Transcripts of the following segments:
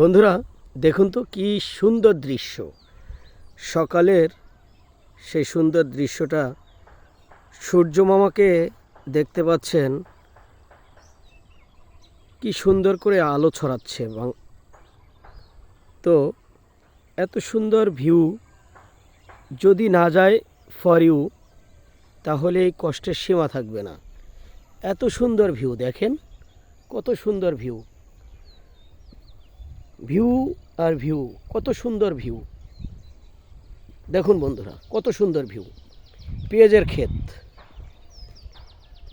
বন্ধুরা, দেখুন তো কি সুন্দর দৃশ্য। সকালের সেই সুন্দর দৃশ্যটা সূর্য মামাকে দেখতে পাচ্ছেন। কি সুন্দর করে আলো ছড়াচ্ছে এবং তো এত সুন্দর ভিউ। যদি না যায় ফর ইউ, তাহলে এই কষ্টের সীমা থাকবে না। এত সুন্দর ভিউ, দেখেন? কত সুন্দর ভিউ। ভিউ আর ভিউ, কত সুন্দর ভিউ। দেখুন বন্ধুরা, কত সুন্দর ভিউ। পেঁয়াজের ক্ষেত,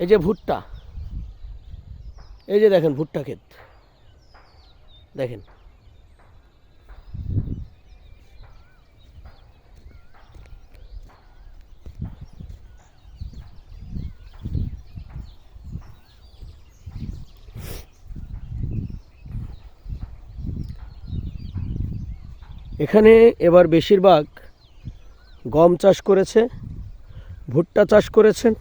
এই যে ভুট্টা, এই যে দেখেন ভুট্টা ক্ষেত। দেখেন এখানে এবার বেশিরভাগ গম চাষ করেছে, ভুট্টা চাষ করেছেন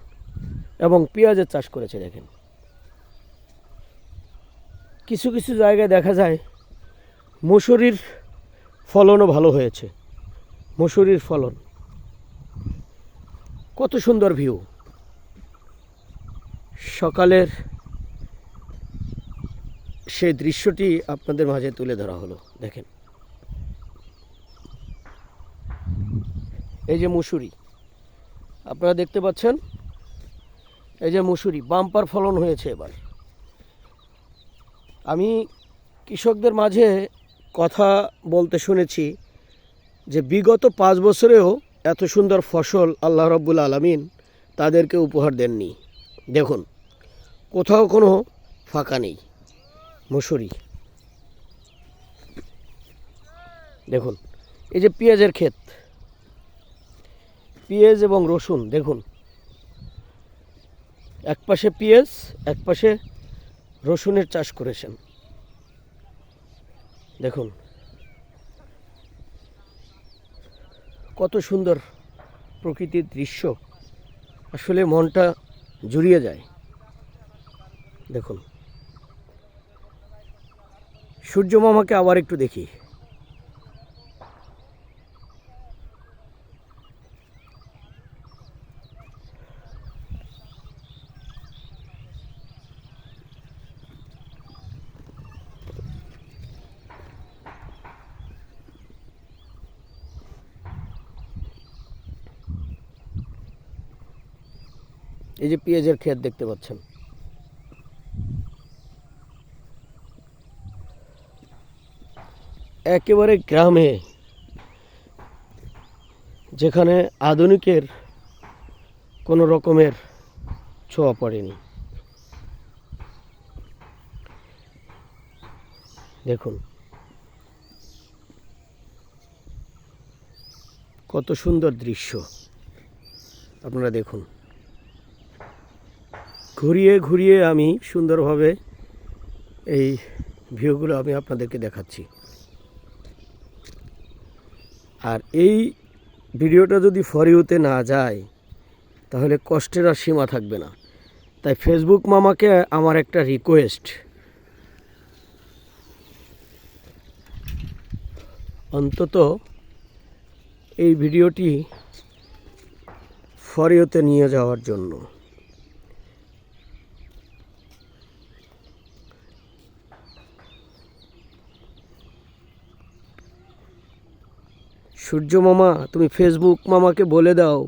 এবং পেঁয়াজের চাষ করেছে, দেখেন। কিছু কিছু জায়গায় দেখা যায় মুসুরির ফলনও ভালো হয়েছে, মুসুরির ফলন। কত সুন্দর ভিউ। সকালের সেই দৃশ্যটি আপনাদের মাঝে তুলে ধরা হলো, দেখেন। এই যে মুসুরি, আপনারা দেখতে পাচ্ছেন? এই যে মুসুরি, বাম্পার ফলন হয়েছে এবার। আমি কৃষকদের মাঝে কথা বলতে শুনেছি যে বিগত পাঁচ বছরেও এত সুন্দর ফসল আল্লাহ রব্বুল আলমিন তাদেরকে উপহার দেননি। দেখুন, কোথাও কোনো ফাঁকা নেই মুসুরি। দেখুন, এই যে পেঁয়াজের ক্ষেত পেঁয়াজ এবং রসুন, দেখুন। এক পাশে পেঁয়াজ, এক পাশে রসুনের চাষ করেছেন। দেখুন। কত সুন্দর প্রকৃতির দৃশ্য। আসলে মনটা জুড়িয়ে যায়। দেখুন। সূর্য মামাকে আবার একটু দেখি। এই যে পেঁয়াজের ক্ষেত দেখতে পাচ্ছেন। একেবারে গ্রামে যেখানে আধুনিকের কোনো রকমের ছোঁয়া পড়েনি। দেখুন। কত সুন্দর দৃশ্য। আপনারা দেখুন। ঘুরিয়ে ঘুরিয়ে আমি সুন্দরভাবে এই ভিউগুলো আমি আপনাদেরকে দেখাচ্ছি। আর এই ভিডিওটা যদি ফরিউতে না যায়, তাহলে কষ্টের আর সীমা থাকবে না। তাই ফেসবুক মামাকে আমার একটা রিকোয়েস্ট অন্তত এই ভিডিওটি ফরিওতে নিয়ে যাওয়ার জন্য। সূর্য মামা তুমি ফেসবুক মামাকে বলে দাও।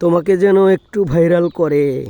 তোমাকে যেন একটু ভাইরাল করে।